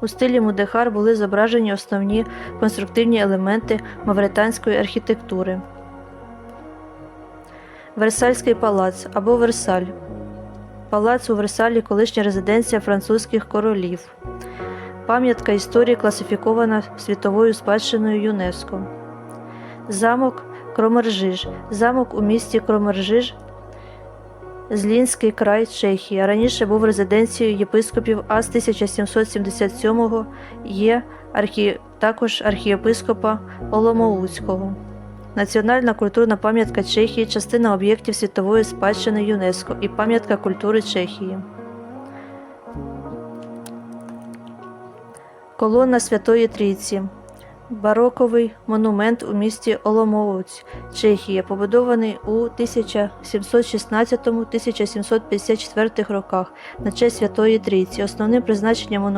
У стилі Мудехар були зображені основні конструктивні елементи мавританської архітектури. Версальський палац або Версаль. Палац у Версалі колишня резиденція французьких королів. Пам'ятка історії класифікована світовою спадщиною ЮНЕСКО. Замок Кромержиж. Замок у місті Кромержиж, Злінський край Чехія. Раніше був резиденцією єпископів, а з 1777-го є архі... також архієпископа Оломоуцького. Національна культурна пам'ятка Чехії частина об'єктів світової спадщини ЮНЕСКО і пам'ятка культури Чехії. Колона Святої Трійці. Бароковий монумент у місті Оломовець, Чехія, побудований у 1716-1754 роках на честь Святої Трійці. Основним призначенням монументу